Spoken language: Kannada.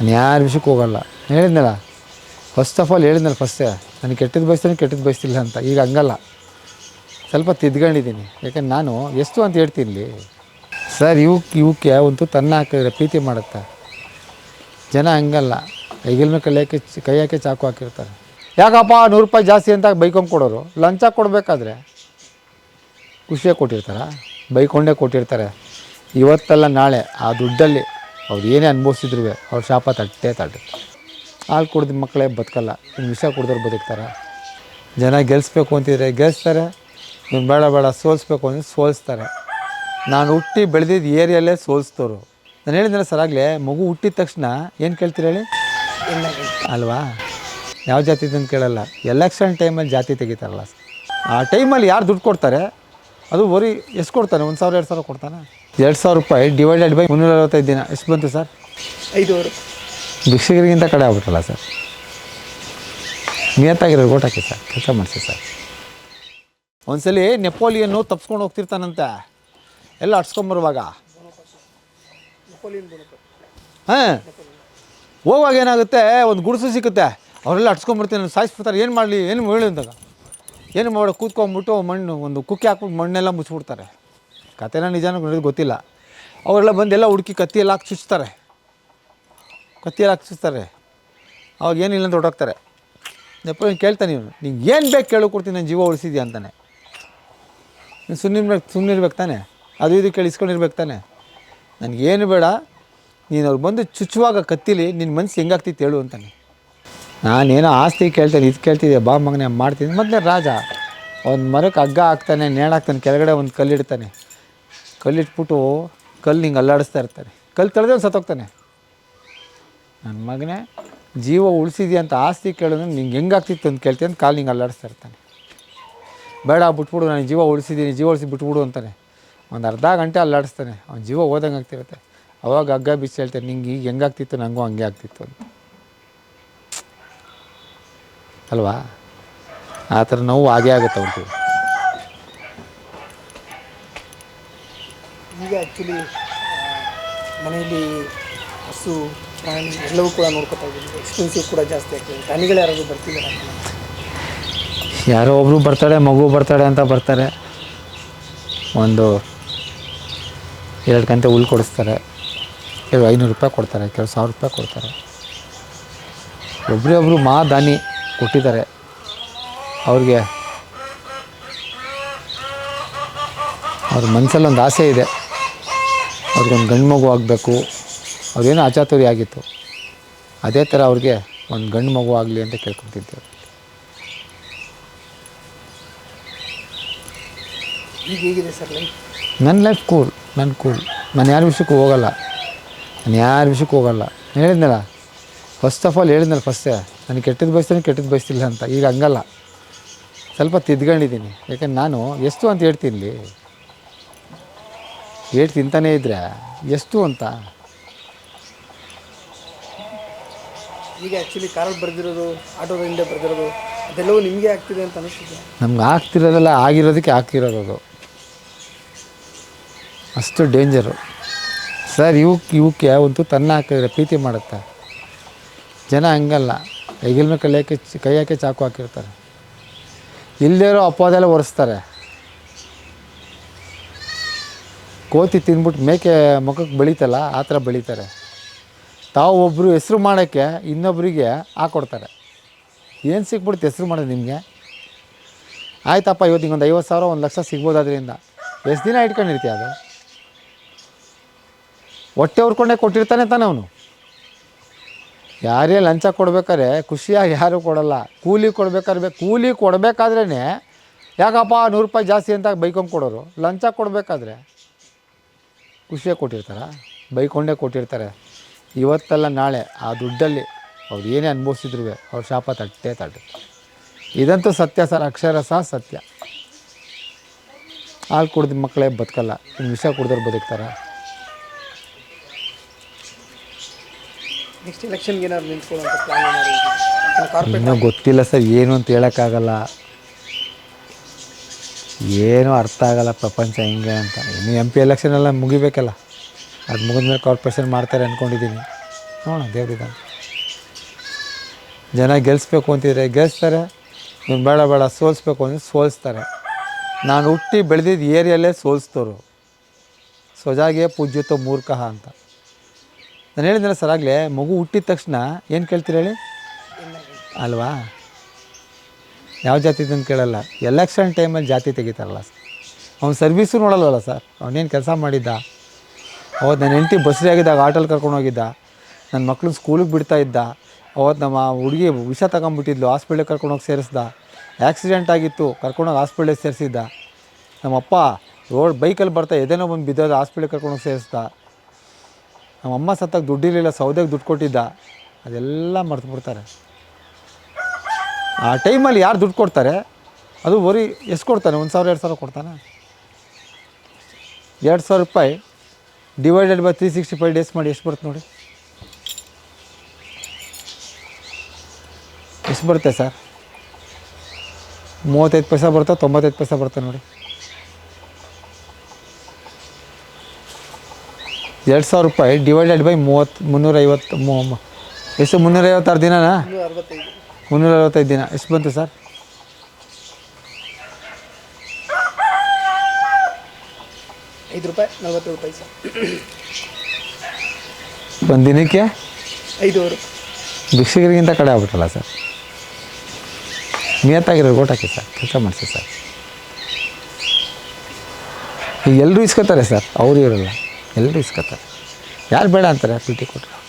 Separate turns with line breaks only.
ನಾನು ಯಾರ ವಿಷಯಕ್ಕೆ ಹೋಗಲ್ಲ. ಹೇಳಿದ್ನಲ್ಲ? ಫಸ್ಟ್ ಆಫ್ ಆಲ್ ಹೇಳಿದ್ನಲ್ಲ ಫಸ್ಟೇ ನನಗೆ ಕೆಟ್ಟದ್ದು ಬಯಸ್ತಾನೆ, ಕೆಟ್ಟದ್ದು ಬಯಸ್ತಿಲ್ಲ ಅಂತ. ಈಗ ಹಂಗಲ್ಲ. ಸ್ವಲ್ಪ ತಿದ್ಕೊಂಡಿದ್ದೀನಿ. ಯಾಕಂದ್ರೆ ನಾನು ಎಷ್ಟು ಅಂತ ಹೇಳ್ತೀನಿ ಸರ್ ಇವಕ್ಕೆ ಇವಕ್ಕೆ ಒಂದು ತನ್ನ ಹಾಕಿದ್ರೆ ಪ್ರೀತಿ ಮಾಡುತ್ತೆ? ಜನ ಹಂಗಲ್ಲ. ಹೆಗಲ ಮೇಲೆ ಕೈ ಹಾಕಿ ಕೈ ಹಾಕಿ ಚಾಕು ಹಾಕಿರ್ತಾರೆ. ಯಾಕಪ್ಪ ನೂರು ರೂಪಾಯಿ ಜಾಸ್ತಿ ಅಂತ ಬೈಕೊಂಡು ಕೊಡೋರು? ಲಂಚ ಕೊಡಬೇಕಾದ್ರೆ? ಖುಷಿಯಾಗಿ ಕೊಟ್ಟಿರ್ತಾರ? ಬೈಕೊಂಡೇ ಕೊಟ್ಟಿರ್ತಾರೆ. ಇವತ್ತಲ್ಲ ನಾಳೆ ಆ ದುಡ್ಡಲ್ಲಿ ಅವ್ರು ಏನೇ ಅನುಭವಿಸಿದ್ರು ಅವ್ರ ಶಾಪ ತಟ್ಟೇ ತಟ್ಟುತ್ತೆ ಹಾಲು ಕುಡಿದ ಮಕ್ಕಳೇ ಬದುಕಲ್ಲ ಇನ್ನು ವಿಷ ಕುಡ್ದವ್ರು ಬದುಕ್ತಾರೆ. ಜನ ಗೆಲ್ಲಿಸ್ಬೇಕು ಅಂತಿದ್ರೆ ಗೆಲ್ಲಿಸ್ತಾರೆ ನೀವು ಬೇಡ ಬೇಡ ಸೋಲಿಸ್ಬೇಕು ಅಂದರೆ ಸೋಲಿಸ್ತಾರೆ. ನಾನು ಹುಟ್ಟಿ ಬೆಳೆದಿದ್ದ ಏರಿಯಲ್ಲೇ ಸೋಲಿಸ್ತವ್ರು. ನಾನು ಹೇಳಿದ್ರೆ ಸರ್ ಆಗಲೇ, ಮಗು ಹುಟ್ಟಿದ ತಕ್ಷಣ ಏನು ಕೇಳ್ತೀರ ಹೇಳಿ? ಅಲ್ವಾ? ಯಾವ ಜಾತಿ ಅಂತ ಕೇಳಲ್ಲ ಎಲೆಕ್ಷನ್ ಟೈಮಲ್ಲಿ ಜಾತಿ ತೆಗಿತಾರಲ್ಲ ಆ ಟೈಮಲ್ಲಿ ಯಾರು ದುಡ್ಡು ಕೊಡ್ತಾರೆ? ಅದು ಬರಿ ಎಷ್ಟು ಕೊಡ್ತಾನೆ? ಒಂದು ಸಾವಿರ ಎರಡು ಸಾವಿರ ಕೊಡ್ತಾನೆ? ಎರಡು ಸಾವಿರ ರೂಪಾಯಿ ಡಿವೈಡೆಡ್ ಬೈ ಮುನ್ನೂರ ಅರವತ್ತೈದು ದಿನ. ಎಷ್ಟು ಬಂತು ಸರ್?
ಐದುವರೆ.
ಭಿಕ್ಷಕರಿಗಿಂತ ಕಡೆ ಆಗ್ಬಿಟ್ಟಲ್ಲ ಸರ್? ನಿಯತ್ತಾಗಿರೋ ಓಟ್ ಹಾಕಿ ಸರ್. ಕೆಲಸ ಮಾಡಿಸಿ ಸರ್. ಒಂದ್ಸಲಿ ನೆಪೋಲಿಯನ್ನು ತಪ್ಸ್ಕೊಂಡು ಹೋಗ್ತಿರ್ತಾನಂತೆ. ಎಲ್ಲ ಅಟ್ಸ್ಕೊಂಬರುವಾಗ ಹಾಂ. ಹೋಗುವಾಗ ಏನಾಗುತ್ತೆ? ಒಂದು ಗುಡಿಸು ಸಿಗುತ್ತೆ. ಅವರೆಲ್ಲ ಅಟ್ಸ್ಕೊಂಬರ್ತೀನಿ ಸಾಯಿಸ್ಬಿಡ್ತಾರೆ. ಏನು ಮಾಡಲಿ? ಏನು ಹೇಳಿ ಅಂದಾಗ. ಏನು ಮಾಡೋ ಕೂತ್ಕೊಂಡ್ಬಿಟ್ಟು ಮಣ್ಣು, ಒಂದು ಕುಕ್ಕಿ ಹಾಕ್ಬಿಟ್ಟು ಮಣ್ಣೆಲ್ಲ ಮುಚ್ಚಿಬಿಡ್ತಾರೆ. ಕತೆನ ನಿಜಾನ ನಡೆಯೋದು ಗೊತ್ತಿಲ್ಲ. ಅವರೆಲ್ಲ ಬಂದು ಎಲ್ಲ ಹುಡುಕಿ ಕತ್ತಿ ಎಲ್ಲ ಹಾಕಿ ಚುಚ್ತಾರೆ. ಕತ್ತಿ ಎಲ್ಲ ಹಾಕಿ ಚುಚ್ತಾರೆ. ಅವಾಗ ಏನಿಲ್ಲ ಅಂತ ಹೊರಟೋಗ್ತಾರೆ ನೆಪೋಲಿಯನ್ ಕೇಳ್ತಾನೆ ಇವನು ನಿಂಗೆ ಏನು ಬೇಕು ಕೇಳು ಕೊಡ್ತೀನಿ ನನ್ನ ಜೀವ ಉಳಿಸಿದ್ಯಾ ಅಂತಾನೆ. ನೀನು ಸುಮ್ಮನಿರ್ಬೇಕು ಸುಮ್ಮನಿರ್ಬೇಕು ತಾನೆ. ಅದು ಇದು ಕೇಳಿಸ್ಕೊಂಡಿರ್ಬೇಕು ತಾನೆ. ನನಗೇನು ಬೇಡ, ನೀನು ಅವ್ರು ಬಂದು ಚುಚ್ಚುವಾಗ ಕತ್ತಿಲಿ ನಿನ್ನ ಮನಸ್ಸು ಹೆಂಗಾಗ್ತಿತ್ತು ಹೇಳು ಅಂತಾನೆ. ನಾನೇನೋ ಆಸ್ತಿ ಕೇಳ್ತೇನೆ, ಇದು ಕೇಳ್ತಿದ್ದೆ ಬಾ ಮಗನೇ ಮಾಡ್ತೀನಿ. ಮೊದಲೇ ರಾಜ, ಒಂದು ಮರಕ್ಕೆ ಹಗ್ಗ ಹಾಕ್ತಾನೆ ನೇಣಾಕ್ತಾನೆ ಕೆಳಗಡೆ ಒಂದು ಕಲ್ಲಿಡ್ತಾನೆ ಕಲ್ಲಿಟ್ಬಿಟ್ಟು ಕಲ್ಲು ಹಿಂಗೆ ಅಲ್ಲಾಡಿಸ್ತಾ ಇರ್ತಾನೆ. ಕಲ್ಲು ತಳೆದೇ ಒಂದು ಸತ್ತೋಗ್ತಾನೆ ನನ್ನ ಮಗನೇ, ಜೀವ ಉಳಿಸಿದ್ಯಾ ಅಂತ ಆಸ್ತಿ ಕೇಳಿದ್ರೆ ನಿಂಗೆ ಹೆಂಗಾಗ್ತಿತ್ತು ಅಂತ ಕೇಳ್ತೀನಿ ಅಂತ ಕಾಲು ಹಿಂಗೆ ಅಲ್ಲಾಡಿಸ್ತಾ ಇರ್ತಾನೆ. ಬೇಡ, ಬಿಟ್ಬಿಡು, ನಾನು ಜೀವ ಉಳಿಸಿದ್ದೀನಿ, ಜೀವ ಉಳಿಸಿ ಬಿಟ್ಬಿಡು ಅಂತಾನೆ. ಒಂದು ಅರ್ಧ ಗಂಟೆ ಅಲ್ಲಾಡಿಸ್ತಾನೆ. ಅವ್ನು ಜೀವ ಹೋದಂಗೆ ಆಗ್ತಿರುತ್ತೆ. ಅವಾಗ ಹಗ್ಗ ಬಿಸಿ ಹೇಳ್ತಾನೆ, ನಿಂಗೆ ಈಗ ಹೆಂಗಾಗ್ತಿತ್ತು ನನಗೂ ಹಂಗೆ ಆಗ್ತಿತ್ತು ಅಂತ. ಅಲ್ವಾ? ಆ ಥರ ನೋವು ಹಾಗೇ ಆಗುತ್ತೆ ಅವ್ರಿಗೆ
ಈಗ ಆ್ಯಕ್ಚುಲಿ ಮನೆಯಲ್ಲಿ ಹಸು ಪ್ರಾಣಿ ಎಲ್ಲವೂ ಕೂಡ ನೋಡ್ಕೊತಾ ಇದ್ದೀವಿ. ಎಕ್ಸ್ಪೆನ್ಸಿವ್ ಕೂಡ ಜಾಸ್ತಿ ಆಗ್ತದೆ. ಪ್ರಾಣಿಗಳು ಯಾರಾದರೂ ಬರ್ತಿದ್ದಾರೆ
ಯಾರೋ ಒಬ್ಬರು ಬರ್ತಾಳೆ ಮಗು ಬರ್ತಾಳೆ ಅಂತ ಬರ್ತಾರೆ. ಒಂದು ಎರಡು ಗಂಟೆ ಹುಲ್ ಕೊಡಿಸ್ತಾರೆ. ಕೆಲವು ಐನೂರು ರೂಪಾಯಿ ಕೊಡ್ತಾರೆ ಕೆಲವು ಸಾವಿರ ರೂಪಾಯಿ ಕೊಡ್ತಾರೆ. ಒಬ್ಬರೇ ಒಬ್ಬರು ಮಾ ದಾನಿ. ಕೊಟ್ಟಿದ್ದಾರೆ. ಅವ್ರಿಗೆ ಅವ್ರ ಮನಸ್ಸಲ್ಲೊಂದು ಆಸೆ ಇದೆ. ಅವ್ರಿಗೊಂದು ಗಂಡು ಮಗು ಆಗಬೇಕು. ಅವ್ರೇನು ಆಚಾತುರಿ ಆಗಿತ್ತು. ಅದೇ ಥರ ಅವ್ರಿಗೆ ಒಂದು ಗಂಡು ಮಗು ಆಗಲಿ ಅಂತ ಕೇಳ್ಕೊತಿದ್ದೇವೆ ನನ್ನ ಲೈಫ್ ಕೂಲ್ ನನ್ನ ಕೂಲ್ ನಾನು ಯಾರ ವಿಷಯಕ್ಕೂ ಹೋಗಲ್ಲ. ನಾನು ಯಾರ ವಿಷಯಕ್ಕೂ ಹೋಗಲ್ಲ. ನಾನು ಹೇಳಿದ್ನಲ್ಲ? ಫಸ್ಟ್ ಆಫ್ ಆಲ್ ಹೇಳಿದ್ನಲ್ಲ ಫಸ್ಟೇ ನಾನು ಕೆಟ್ಟದ್ದು ಬಯಸ್ತೀನಿ ಕೆಟ್ಟದ್ದು ಬಯಸ್ತಿಲ್ಲ ಅಂತ. ಈಗ ಹಂಗಲ್ಲ. ಸ್ವಲ್ಪ ತಿದ್ಕೊಂಡಿದ್ದೀನಿ. ಯಾಕಂದ್ರೆ ನಾನು ಎಷ್ಟು ಅಂತ ಹೇಳ್ತೀನಿ ಹೇಳಿ ತಿಂತಾನೇ ಇದ್ದರೆ ಎಷ್ಟು ಅಂತ.
ಈಗ ಆ್ಯಕ್ಚುಲಿ ಕಾರಲ್ಲಿ ಬರೆದಿರೋದು ಆಟೋದಿಂದ ಬರೆದಿರೋದು ಅದೆಲ್ಲವೂ ನಿಮಗೆ ಆಗ್ತಿದೆ ಅಂತ ಅನಿಸ್ತಿದೆ.
ನಮ್ಗೆ ಆಗ್ತಿರೋದಲ್ಲ ಆಗಿರೋದಕ್ಕೆ ಆಗ್ತಿರೋದು ಅಷ್ಟು ಡೇಂಜರು ಸರ್ ಇವಕ್ಕೆ ಇವಕ್ಕೆ ಒಂದು ತನ್ನ ಹಾಕಿದ್ರೆ ಪ್ರೀತಿ ಮಾಡುತ್ತೆ? ಜನ ಹಂಗಲ್ಲ. ಹೆಗಲ ಮೇಲೆ ಕೈ ಹಾಕಿ ಕೈ ಹಾಕಿ ಚಾಕು ಹಾಕಿರ್ತಾರೆ. ಇರೋ ಅಪವಾದೆಲ್ಲ ಒರೆಸ್ತಾರೆ. ಕೋತಿ ತಿಂದ್ಬಿಟ್ಟು ಮೇಕೆ ಮುಖಕ್ಕೆ ಬೆಳೀತಲ್ಲ, ಆ ಥರ ಬೆಳೀತಾರೆ. ತಾವು ಒಬ್ಬರು ಹೆಸ್ರು ಮಾಡೋಕ್ಕೆ ಇನ್ನೊಬ್ಬರಿಗೆ ಹಾಕ್ಕೊಡ್ತಾರೆ ಏನು ಸಿಕ್ಬಿಡುತ್ತೆ ಹೆಸ್ರು ಮಾಡೋದು ನಿಮಗೆ? ಆಯ್ತಪ್ಪ ಇವತ್ತು ಒಂದು ಐವತ್ತು ಸಾವಿರ, ಒಂದು ಲಕ್ಷ ಸಿಗ್ಬೋದಾದ್ರಿಂದ. ಎಷ್ಟು ದಿನ ಇಟ್ಕೊಂಡಿರ್ತೀಯ ಅದು? ಹೊಟ್ಟೆ ಉರ್ಕೊಂಡೇ ಕೊಟ್ಟಿರ್ತಾನೆ ತಾನೆ ಅವನು. ಯಾರೇ ಲಂಚ ಕೊಡ್ಬೇಕಾದ್ರೆ ಖುಷಿಯಾಗಿ ಯಾರೂ ಕೊಡಲ್ಲ. ಕೂಲಿ ಕೊಡ್ಬೇಕಾದ್ರೆ ಕೂಲಿ ಕೊಡಬೇಕಾದ್ರೇ ಯಾಕಪ್ಪ ನೂರು ರೂಪಾಯಿ ಜಾಸ್ತಿ ಅಂತ ಬೈಕೊಂಡು ಕೊಡೋರು? ಲಂಚ ಕೊಡಬೇಕಾದ್ರೆ. ಖುಷಿಯಾಗಿ ಕೊಟ್ಟಿರ್ತಾರ? ಬೈಕೊಂಡೇ ಕೊಟ್ಟಿರ್ತಾರೆ. ಇವತ್ತಲ್ಲ ನಾಳೆ ಆ ದುಡ್ಡಲ್ಲಿ ಅವ್ರು ಏನೇ ಅನುಭವಿಸಿದ್ರು ಅವ್ರ ಶಾಪ ತಟ್ಟೆ ತಟ್ಟೆ ಇದಂತೂ ಸತ್ಯ ಸರ್ ಅಕ್ಷರ ಸಹ ಸತ್ಯ. ಹಾಲು ಕುಡ್ದ ಮಕ್ಕಳೇ ಬದುಕಲ್ಲ. ಇನ್ನು ವಿಷ ಕುಡ್ದವ್ರು ಬದುಕ್ತಾರೆ?
ನೆಕ್ಸ್ಟ್ ಏನಾದ್ರು ಪ್ಲಾನ್ ಏನಾದ್ರು
ಇನ್ನೂ ಗೊತ್ತಿಲ್ಲ ಸರ್, ಏನು ಅಂತ ಹೇಳೋಕ್ಕಾಗಲ್ಲ. ಏನೂ ಅರ್ಥ ಆಗಲ್ಲ ಪ್ರಪಂಚ ಹಿಂಗೆ ಅಂತ. ಇನ್ನು ಎಂ ಪಿ ಎಲೆಕ್ಷನ್ ಎಲ್ಲ ಮುಗಿಬೇಕಲ್ಲ. ಅದು ಮುಗಿದ್ಮೇಲೆ ಕಾರ್ಪೊರೇಷನ್ ಮಾಡ್ತಾರೆ ಅಂದ್ಕೊಂಡಿದ್ದೀನಿ ನೋಡೋಣ ದೇವ್ರಿದ ಜನ ಗೆಲ್ಲಿಸ್ಬೇಕು ಅಂತಿದ್ರೆ ಗೆಲ್ಲಿಸ್ತಾರೆ ನೀವು ಬೇಡ ಬೇಡ, ಸೋಲಿಸ್ಬೇಕು ಅಂದರೆ ಸೋಲಿಸ್ತಾರೆ. ನಾನು ಹುಟ್ಟಿ ಬೆಳೆದಿದ್ದ ಏರಿಯಲ್ಲೇ ಸೋಲಿಸ್ತವ್ರು. ಸ್ವಜಾಗೆ ಪೂಜ್ಯತೋ ಮೂರ್ಖ ಅಂತ. ನಾನು ಹೇಳಿದ್ನಲ್ಲ ಸರ್, ಆಗಲೇ ಮಗು ಹುಟ್ಟಿದ ತಕ್ಷಣ ಏನು ಕೇಳ್ತೀರಿ ಹೇಳಿ? ಅಲ್ವಾ? ಯಾವ ಜಾತಿ ಅಂತ ಕೇಳಲ್ಲ. ಎಲೆಕ್ಷನ್ ಟೈಮಲ್ಲಿ ಜಾತಿ ತೆಗಿತಾರಲ್ಲ ಸರ್. ಅವ್ನು ಸರ್ವೀಸು ನೋಡಲ್ವಲ್ಲ ಸರ್? ಅವನೇನು ಕೆಲಸ ಮಾಡಿದ್ದ? ಅವತ್ತು ನನ್ನ ಹೆಂಡತಿ ಬಸ್ರಿ ಆಗಿದ್ದಾಗ ಆಟೋಲ್ಲಿ ಕರ್ಕೊಂಡು ಹೋಗಿದ್ದ. ನನ್ನ ಮಕ್ಕಳು ಸ್ಕೂಲಿಗೆ ಬಿಡ್ತಾ ಇದ್ದ. ಅವತ್ತು ನಮ್ಮ ಹುಡುಗಿ ವಿಷ ತಗೊಂಬಿಟ್ಟಿದ್ಲು ಹಾಸ್ಪಿಟ್ಲಿಗೆ ಕರ್ಕೊಂಡೋಗಿ ಸೇರಿಸ್ದ. ಆ್ಯಕ್ಸಿಡೆಂಟ್ ಆಗಿತ್ತು ಕರ್ಕೊಂಡೋಗಿ ಹಾಸ್ಪಿಟ್ಲಿಗೆ ಸೇರಿಸಿದ್ದ. ನಮ್ಮಪ್ಪ ರೋಡ್ ಬೈಕಲ್ಲಿ ಬರ್ತಾ ಎದೇನೋ ಬಂದು ಬಿದ್ದೋದು ಹಾಸ್ಪಿಟ್ಲಿಗೆ ಕರ್ಕೊಂಡೋಗಿ ಸೇರಿಸ್ದ. ನಮ್ಮ ಅಮ್ಮ ಸತ್ತಾಗ ದುಡ್ಡಿರಲಿಲ್ಲ, ಸೌದೆಗೆ ದುಡ್ಡು ಕೊಟ್ಟಿದ್ದ. ಅದೆಲ್ಲ ಮರ್ತು ಬಿಡ್ತಾರೆ ಆ ಟೈಮಲ್ಲಿ ಯಾರು ದುಡ್ಡು ಕೊಡ್ತಾರೆ? ಅದು ಬರೀ ಎಷ್ಟು ಕೊಡ್ತಾನೆ? ಒಂದು ಸಾವಿರ, ಎರಡು ಸಾವಿರ ಕೊಡ್ತಾನೆ? ಎರಡು ಸಾವಿರ ರೂಪಾಯಿ divided by three sixty five days ಮಾಡಿ ಎಷ್ಟು ಬರುತ್ತೆ ನೋಡಿ? ಎಷ್ಟು ಬರುತ್ತೆ ಸರ್? ಮೂವತ್ತೈದು ಪೈಸೆ ಬರುತ್ತೆ, ತೊಂಬತ್ತೈದು ಪೈಸೆ ಬರುತ್ತೆ ನೋಡಿ? ಎರಡು ಸಾವಿರ ರೂಪಾಯಿ ಡಿವೈಡೆಡ್ ಬೈ ಮೂವತ್ತು ಮುನ್ನೂರೈವತ್ತು ಮೂ ಎಷ್ಟು ಮುನ್ನೂರೈವತ್ತಾರು ದಿನನಾ? ಮುನ್ನೂರ ಅರವತ್ತೈದು ದಿನ. ಎಷ್ಟು ಬಂತು ಸರ್?
ಐದು ರೂಪಾಯಿ ನಲ್ವತ್ತು ರೂಪಾಯಿ ಸರ್.
ಒಂದು ದಿನಕ್ಕೆ?
ಐದು
ಭಿಕ್ಷಕರಿಗಿಂತ ಕಡೆ ಆಗ್ಬಿಟ್ಟಲ್ಲ ಸರ್? ನಿಯತ್ತಾಗಿರೋ ಓಟ್ ಹಾಕಿ ಸರ್ ಕೆಲಸ ಮಾಡಿಸಿ ಸರ್. ಈಗ ಎಲ್ಲರೂ ಇಸ್ಕೋತಾರೆ ಸರ್ ಅವರು ಇರಲ್ಲ ಎಲ್ಲರೂ ಇಸ್ಕೊತಾರೆ. ಯಾರು ಬೇಡ ಅಂತಾರೆ ಪಿ ಟಿ ಕೊಟ್ಟರು